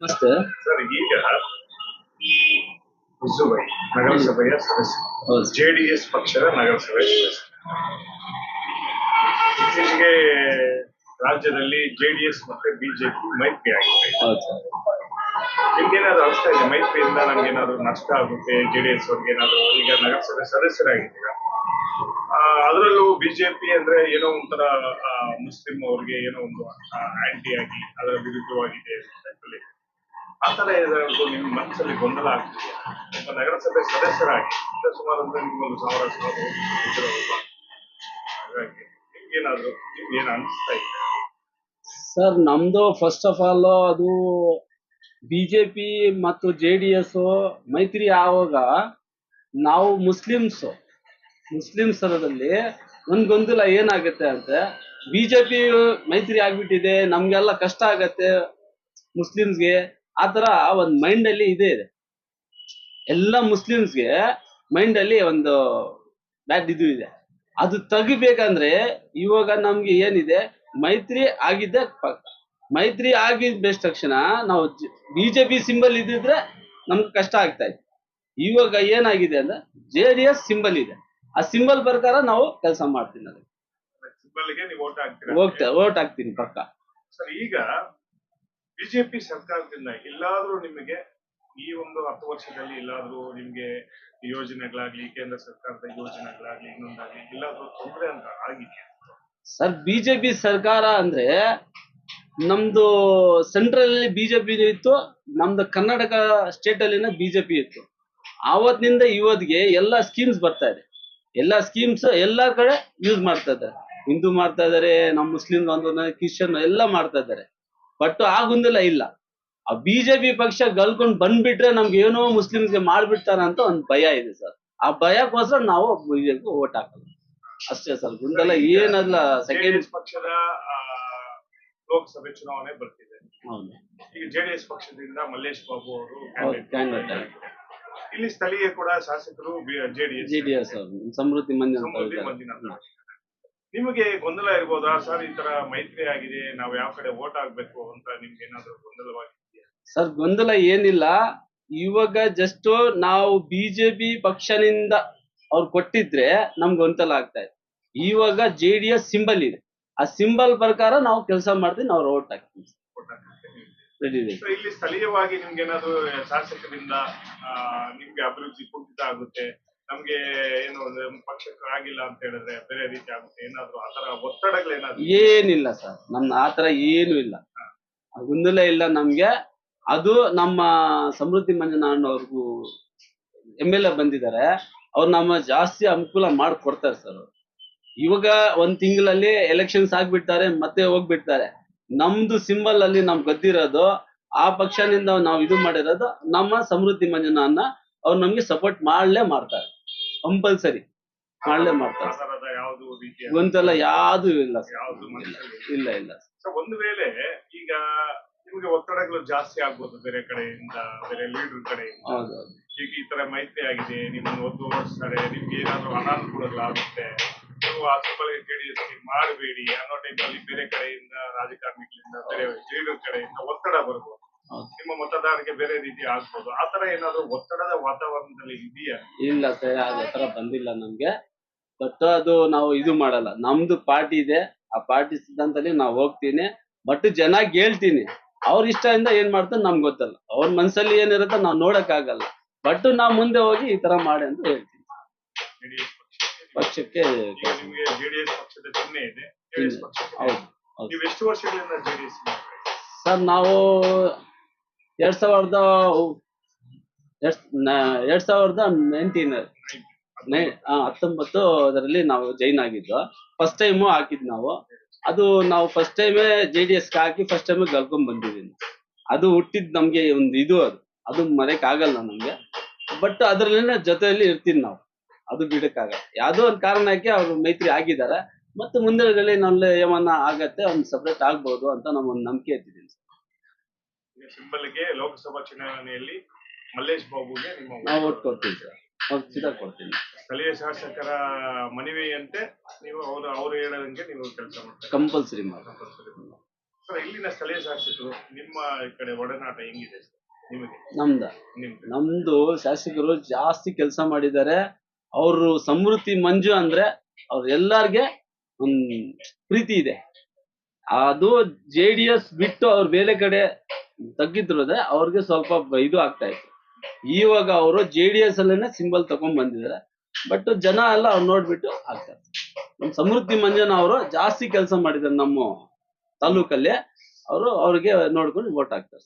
ನಮಸ್ತೆ. ಸರ್ ಈಗ ಹುಜುಬೈ ನಗರಸಭೆಯ ಸದಸ್ಯ. ಜೆಡಿಎಸ್ ಪಕ್ಷದ ನಗರಸಭೆ ಸದಸ್ಯ ಇತ್ತೀಚೆಗೆ ರಾಜ್ಯದಲ್ಲಿ ಜೆಡಿಎಸ್ ಮತ್ತೆ ಬಿಜೆಪಿ ಮೈತ್ರಿ ಆಗಿದೆ. ನಿಮ್ಗೇನಾದ್ರು ಅನಿಸ್ತಾ ಇದೆ? ಮೈತ್ರಿಯಿಂದ ನಮ್ಗೇನಾದ್ರು ನಷ್ಟ ಆಗುತ್ತೆ? ಜೆಡಿಎಸ್ ಅವ್ರಿಗೆ ಏನಾದ್ರು ಈಗ ನಗರಸಭೆ ಸದಸ್ಯರಾಗಿದ್ದೀರಾ? ಅದರಲ್ಲೂ ಬಿಜೆಪಿ ಅಂದ್ರೆ ಏನೋ ಒಂಥರ ಮುಸ್ಲಿಂ ಅವ್ರಿಗೆ ಏನೋ ಒಂದು ಆಂಟಿ ಆಗಿ ಅದರ ವಿರುದ್ಧವಾಗಿದೆ. ಆ ತರ ನಿಮ್ಮ ಮನಸ್ಸಲ್ಲಿ ಗೊಂದಲ ಆಗ್ತಿದೆಯಾ ನಗರಸಭೆ ಸದಸ್ಯರಾಗಿ ಸುಮಾರು ಅಂದ್ರೆ ನಿಮ್ಮೊಂದು ಸಾವಿರ ಸಾವಿರ? ಹಾಗಾಗಿ ನಿಮ್ಗೇನಾದ್ರು ನಿಮ್ಗೆ ಅನಿಸ್ತಾ ಇದೆ? ಸರ್ ನಮ್ದು ಫಸ್ಟ್ ಆಫ್ ಆಲ್ ಅದು ಬಿಜೆಪಿ ಮತ್ತು ಜೆ ಡಿ ಎಸ್ ಮೈತ್ರಿ ಆವಾಗ ನಾವು ಮುಸ್ಲಿಮ್ಸ್ ಅದರಲ್ಲಿ ಒಂದ್ ಗೊಂದಲ ಏನಾಗುತ್ತೆ ಅಂತ ಬಿಜೆಪಿ ಮೈತ್ರಿ ಆಗ್ಬಿಟ್ಟಿದೆ, ನಮ್ಗೆಲ್ಲ ಕಷ್ಟ ಆಗತ್ತೆ ಮುಸ್ಲಿಮ್ಸ್ಗೆ ಆ ತರ ಒಂದ್ ಮೈಂಡ್ ಅಲ್ಲಿ ಇದೆ ಇದೆ. ಎಲ್ಲ ಮುಸ್ಲಿಮ್ಸ್ಗೆ ಮೈಂಡ್ ಅಲ್ಲಿ ಒಂದು ಬ್ಯಾಡ್ ಇದು ಇದೆ. ಅದು ತೆಗಿಬೇಕಂದ್ರೆ ಇವಾಗ ನಮ್ಗೆ ಏನಿದೆ ಮೈತ್ರಿ ಆಗಿದ್ದೆ ಪಕ್ಕ ಮೈತ್ರಿ ಆಗಿದ್ ಬೆಸ್ಟ್ ತಕ್ಷಣ ನಾವು ಬಿಜೆಪಿ ಸಿಂಬಲ್ ಇದ್ದಿದ್ರೆ ನಮ್ಗೆ ಕಷ್ಟ ಆಗ್ತಾ ಇತ್ತು. ಇವಾಗ ಏನಾಗಿದೆ ಅಂದ್ರೆ ಜೆ ಡಿ ಎಸ್ ಸಿಂಬಲ್ ಇದೆ. ಆ ಸಿಂಬಲ್ ಪ್ರಕಾರ ನಾವು ಕೆಲಸ ಮಾಡ್ತೀನಿ ಅದಕ್ಕೆ ಓಟ್ ಹಾಕ್ತೀರಾ? ಹೋಗ್ತಾ ಓಟ್ ಹಾಕ್ತೀನಿ ಪಕ್ಕ. ಸರ್ ಈಗ ಬಿಜೆಪಿ ಸರ್ಕಾರದಿಂದ ಎಲ್ಲಾದ್ರೂ ನಿಮಗೆ ಈ ಒಂದು ಹತ್ತು ವರ್ಷದಲ್ಲಿ ಎಲ್ಲಾದ್ರೂ ನಿಮ್ಗೆ ಯೋಜನೆಗಳಾಗ್ಲಿ, ಕೇಂದ್ರ ಸರ್ಕಾರದ ಯೋಜನೆಗಳಾಗ್ಲಿ ಇನ್ನೊಂದಾಗ್ಲಿ ಎಲ್ಲಾದ್ರೂ ತೊಂದರೆ ಅಂತ ಆಗಿದೆಯಾ? ಸರ್ ಬಿಜೆಪಿ ಸರ್ಕಾರ ಅಂದ್ರೆ ನಮ್ದು ಸೆಂಟ್ರಲ್ ಅಲ್ಲಿ ಬಿಜೆಪಿ ಇತ್ತು, ನಮ್ದು ಕರ್ನಾಟಕ ಸ್ಟೇಟ್ ಅಲ್ಲಿನ ಬಿಜೆಪಿ ಇತ್ತು. ಆವತ್ತಿನಿಂದ ಇವತ್ತಿಗೆ ಎಲ್ಲಾ ಸ್ಕೀಮ್ಸ್ ಬರ್ತಾ ಇದೆ. ಎಲ್ಲಾ ಸ್ಕೀಮ್ಸ್ ಎಲ್ಲಾ ಕಡೆ ಯೂಸ್ ಮಾಡ್ತಾ ಇದ್ದಾರೆ. ಹಿಂದೂ ಮಾಡ್ತಾ ಇದಾರೆ ನಮ್ಮ ಮುಸ್ಲಿಂ ಕ್ರಿಶ್ಚಿಯನ್ ಎಲ್ಲ ಮಾಡ್ತಾ ಇದ್ದಾರೆ. ಬಟ್ ಆ ಗೊಂದಲ ಇಲ್ಲ. ಆ ಬಿಜೆಪಿ ಪಕ್ಷ ಗಲ್ಕೊಂಡ್ ಬಂದ್ಬಿಟ್ರೆ ನಮ್ಗೆ ಏನೋ ಮುಸ್ಲಿಮ್ಸ್ಗೆ ಮಾಡ್ಬಿಡ್ತಾರ ಅಂತ ಒಂದ್ ಭಯ ಇದೆ ಸರ್. ಆ ಭಯಕ್ಕೋಸ್ಕರ ನಾವು ಬಿಜೆಪಿ ಓಟ್ ಹಾಕಲ್ಲ. ಅಷ್ಟೇ ಸರ್. ಗೊಂದಲ ಏನಲ್ಲ ಸೆಕೆಂಡ್ ಪಕ್ಷದ ಲೋಕಸಭೆ ಚುನಾವಣೆ ಬರ್ತಿದೆ. ಈಗ ಜೆಡಿಎಸ್ ಪಕ್ಷದಿಂದ ಮಲ್ಲೇಶ್ ಬಾಬು ಅವರು ಇಲ್ಲಿ ಸ್ಥಳೀಯ ಕೂಡ ಶಾಸಕರು ಜೆಡಿಎಸ್ ಜೆಡಿಎಸ್ ಸಮೃದ್ಧಿ ಮಂದಿ ಅಂತ ಸಮೃದ್ಧಿ ಇದ್ದಾರೆ. ಮಂಜುನಾಥ ನಿಮಗೆ ಗೊಂದಲ ಇರ್ಬೋದಾ? ಸರ್ ಈ ತರ ಮೈತ್ರಿ ಆಗಿದೆ ನಾವು ಯಾವ ಕಡೆ ಓಟ್ ಆಗ್ಬೇಕು ಅಂತ ನಿಮ್ಗೆ ಏನಾದ್ರು ಗೊಂದಲವಾಗಿದೆಯಾ? ಸರ್ ಗೊಂದಲ ಏನಿಲ್ಲ. ಇವಾಗ ಜಸ್ಟ್ ನಾವು ಬಿಜೆಪಿ ಪಕ್ಷನಿಂದ ಅವ್ರು ಕೊಟ್ಟಿದ್ರೆ ನಮ್ ಗೊಂದಲ ಆಗ್ತಾ ಇದೆ. ಇವಾಗ ಜೆ ಡಿ ಎಸ್ ಸಿಂಬಲ್ ಇದೆ. ಆ ಸಿಂಬಲ್ ಪ್ರಕಾರ ನಾವು ಕೆಲಸ ಮಾಡ್ತೀವಿ ನಾವು ಓಟ್ ಹಾಕ್ತೀವಿ. So, ಇಲ್ಲಿ ಸ್ಥಳೀಯವಾಗಿ ನಿಮ್ಗೆ ಏನಾದ್ರು ಶಾಸಕರಿಂದ ಆ, ನಿಮ್ಗೆ ಅಭಿವೃದ್ಧಿ ಕುಂಠಿತ ಆಗುತ್ತೆ ನಮ್ಗೆ ಏನು ಪಕ್ಷಕ್ಕೆ ಆಗಿಲ್ಲ ಅಂತ ಹೇಳಿದ್ರೆ ಬೇರೆ ರೀತಿ ಆಗುತ್ತೆ. ಏನಾದ್ರು ಆತರ ಒತ್ತಡಗಳೇನಾದ್ರು ಏನಿಲ್ಲ ಸರ್. ನಮ್ಮ ಆತರ ಏನು ಇಲ್ಲ. ಗೊಂದಲ ಇಲ್ಲ ನಮ್ಗೆ. ಅದು ನಮ್ಮ ಸಮೃದ್ಧಿ ಮಂಜುನಾಥವ್ರಿಗೂ ಎಂ ಎಲ್ ಎ ಬಂದಿದ್ದಾರೆ. ಅವ್ರು ನಮ್ಮ ಜಾಸ್ತಿ ಅನುಕೂಲ ಮಾಡ್ಕೊಡ್ತಾರೆ ಸರ್ ಇವಾಗ ಒಂದ್ ತಿಂಗಳಲ್ಲಿ ಎಲೆಕ್ಷನ್ಸ್ ಆಗ್ಬಿಡ್ತಾರೆ ಮತ್ತೆ ಹೋಗ್ಬಿಡ್ತಾರೆ. ನಮ್ದು ಸಿಂಬಲ್ ಅಲ್ಲಿ ನಮ್ ಗದ್ದಿರೋದು ಆ ಪಕ್ಷದಿಂದ ನಾವು ಇದು ಮಾಡಿರೋದು ನಮ್ಮ ಸಮೃದ್ಧಿ ಮಂಜುನಾಥನ ಅವ್ರು ನಮ್ಗೆ ಸಪೋರ್ಟ್ ಮಾಡ್ಲೇ ಮಾಡ್ತಾರೆ. ಕಂಪಲ್ಸರಿ ಮಾಡ್ಲೇ ಮಾಡ್ತಾರೆ. ಆಧಾರದ ಯಾವ್ದು ಇಲ್ಲ ಇಲ್ಲ ಇಲ್ಲ ಒಂದು ವೇಳೆ ಈಗ ನಿಮ್ಗೆ ಒತ್ತಡಗಳು ಜಾಸ್ತಿ ಆಗ್ಬೋದು ಬೇರೆ ಕಡೆಯಿಂದ ಬೇರೆ ಲೀಡರ್ ಕಡೆಯಿಂದ. ಈಗ ಈ ತರ ಮೈತ್ರಿ ಆಗಿದೆ ನಿಮ್ಮನ್ನು ಒದ್ದು ಓಡಿಸ್ತಾರೆ ನಿಮ್ಗೆ ಏನಾದ್ರು ಅನಾನುಕೂಲಗಳಾಗುತ್ತೆ ನೀವು ಆ ಸಿಂಬಲ್ಗೆ ಜೆಡಿಎಸ್ ಮಾಡಬೇಡಿ ಅನ್ನೋ ಅಲ್ಲಿ ಬೇರೆ ಕಡೆಯಿಂದ ರಾಜಕಾರಣಿಗಳಿಂದ ಬೇರೆ ಲೀಡರ್ ಕಡೆಯಿಂದ ಒತ್ತಡ ಬರ್ಬೋದು. ನಿಮ್ಮ ಮತದಾರರಿಗೆ ಬೇರೆ ರೀತಿ ಆಗ್ಬೋದು. ಆ ತರ ಏನಾದ್ರು ಒತ್ತಡದ ವಾತಾವರಣದಲ್ಲಿ ಇದೆಯಾ? ಇಲ್ಲ ಸರ್ ಆ ಬಂದಿಲ್ಲ ನಮ್ಗೆ. ಬಟ್ ಅದು ನಾವು ಇದು ಮಾಡಲ್ಲ. ನಮ್ದು ಪಾರ್ಟಿ ಇದೆ. ಆ ಪಾರ್ಟಿ ಸಿದ್ಧಾಂತದಲ್ಲಿ ನಾವು ಹೋಗ್ತೀನಿ. ಬಟ್ ಜನ ಹೇಳ್ತೀನಿ. ಅವ್ರ ಇಷ್ಟದಿಂದ ಏನ್ ಮಾಡ್ತಾರೆ ನಮ್ಗೆ ಗೊತ್ತಲ್ಲ. ಅವ್ರ ಮನ್ಸಲ್ಲಿ ಏನಿರುತ್ತೆ ನಾವು ನೋಡಕ್ ಆಗಲ್ಲ ಬಟ್ ನಾವು ಮುಂದೆ ಹೋಗಿ ಈ ತರ ಮಾಡಿ ಅಂತ ಹೇಳ್ತೀನಿ. ಜೆಡಿಎಸ್ ಪಕ್ಷಕ್ಕೆ ಜೆಡಿಎಸ್ ಪಕ್ಷದ ಚಿಹ್ನೆ ಇದೆ. ಜೆಡಿಎಸ್ ಪಕ್ಷಕ್ಕೆ ಹೌದು ಹೌದು. ನೀವು ಎಷ್ಟು ವರ್ಷಗಳಿಂದ ಜೆಡಿಎಸ್ ಸರ್ ನಾವು ಎರಡ್ ಸಾವಿರದ ಎರಡ್ ಸಾವಿರದ ನೈನ್ಟೀನ್ ಹತ್ತೊಂಬತ್ತು ಅದರಲ್ಲಿ ನಾವು ಜೈನ್ ಆಗಿದ್ದು. ಫಸ್ಟ್ ಟೈಮು ಹಾಕಿದ್ ನಾವು. ಅದು ನಾವು ಫಸ್ಟ್ ಟೈಮೇ ಜೆ ಡಿ ಎಸ್ ಹಾಕಿ ಫಸ್ಟ್ ಟೈಮ್ ಗೆಲ್ಕೊಂಡ್ ಬಂದಿದ್ದೀನಿ ಅದು ಹುಟ್ಟಿದ್ ನಮ್ಗೆ ಒಂದು ಇದು ಅದು. ಅದು ಮರೆಯಕ್ ಆಗಲ್ಲ ನಮ್ಗೆ. ಬಟ್ ಅದ್ರಲ್ಲಿನ ಜೊತೆಯಲ್ಲಿ ಇರ್ತೀನಿ ನಾವು. ಅದು ಬಿಡಕ್ಕಾಗ ಯಾವ್ದೋ ಒಂದು ಕಾರಣಕ್ಕೆ ಅವ್ರು ಮೈತ್ರಿ ಆಗಿದ್ದಾರೆ. ಮತ್ತೆ ಮುಂದೆ ನಲ್ಲಿ ಏಮನ್ನ ಆಗತ್ತೆ ಒಂದು ಸಪ್ರೇಟ್ ಆಗ್ಬೋದು ಅಂತ ನಮ್ಮ ನಂಬಿಕೆ ಇಟ್ಟಿದ್ದೀನಿ ಸಿಂಬಲ್ಗೆ ಲೋಕಸಭಾ ಚುನಾವಣೆಯಲ್ಲಿ ಮಲ್ಲೇಶ್ ಬಾಬುಗೆ ನಿಮ್ಮ ನಾವು ಕೊಡ್ತೀವಿ ಕೊಡ್ತೀನಿ ಸರ್ ಅವ್ರು ಸೀದಾ ಕೊಡ್ತೀನಿ ಸ್ಥಳೀಯ ಶಾಸಕರ ಮನವಿಯಂತೆ ನೀವು ಅವರು ಅವರು ಹೇಳದಂಗೆ ನೀವು ಕೆಲಸ ಮಾಡ್ತೀರಿ ಕಂಪಲ್ಸರಿ ಮಾಡಿ ಸರ್ ಇಲ್ಲಿನ ಸ್ಥಳೀಯ ಶಾಸಕರು ನಿಮ್ಮ ಈ ಕಡೆ ಒಡನಾಟ ಹೆಂಗಿದೆ ಸರ್? ನಿಮಗೆ? ನಮ್ದ. ನಿಮ್ದು? ನಮ್ದು ಶಾಸಕರು ಜಾಸ್ತಿ ಕೆಲಸ ಮಾಡಿದ್ದಾರೆ. ಅವರು ಸಮೃದ್ಧಿ ಮಂಜು ಅಂದ್ರೆ ಅವ್ರ ಎಲ್ಲಾರ್ಗೆ ಒಂದ್ ಪ್ರೀತಿ ಇದೆ. ಅದು ಜೆ ಡಿ ಎಸ್ ಬಿಟ್ಟು ಅವ್ರು ಬೇರೆ ಕಡೆ ತಗ್ಗಿದ್ರು ಅವ್ರಿಗೆ ಸ್ವಲ್ಪ ಇದು ಆಗ್ತಾ ಇತ್ತು. ಇವಾಗ ಅವರು ಜೆ ಡಿ ಎಸ್ ಅಲ್ಲೇನೆ ಸಿಂಬಲ್ ತಗೊಂಡ್ ಬಂದಿದ್ದಾರೆ. ಬಟ್ ಜನ ಎಲ್ಲ ಅವ್ರು ನೋಡ್ಬಿಟ್ಟು ಆಗ್ತಾರೆ ನಮ್ ಸಮೃದ್ಧಿ ಮಂಜನ ಅವರು ಜಾಸ್ತಿ ಕೆಲಸ ಮಾಡಿದ್ದಾರೆ ನಮ್ಮ ತಾಲೂಕಲ್ಲಿ. ಅವರು ಅವ್ರಿಗೆ ನೋಡ್ಕೊಂಡು ವೋಟ್ ಹಾಕ್ತಾರೆ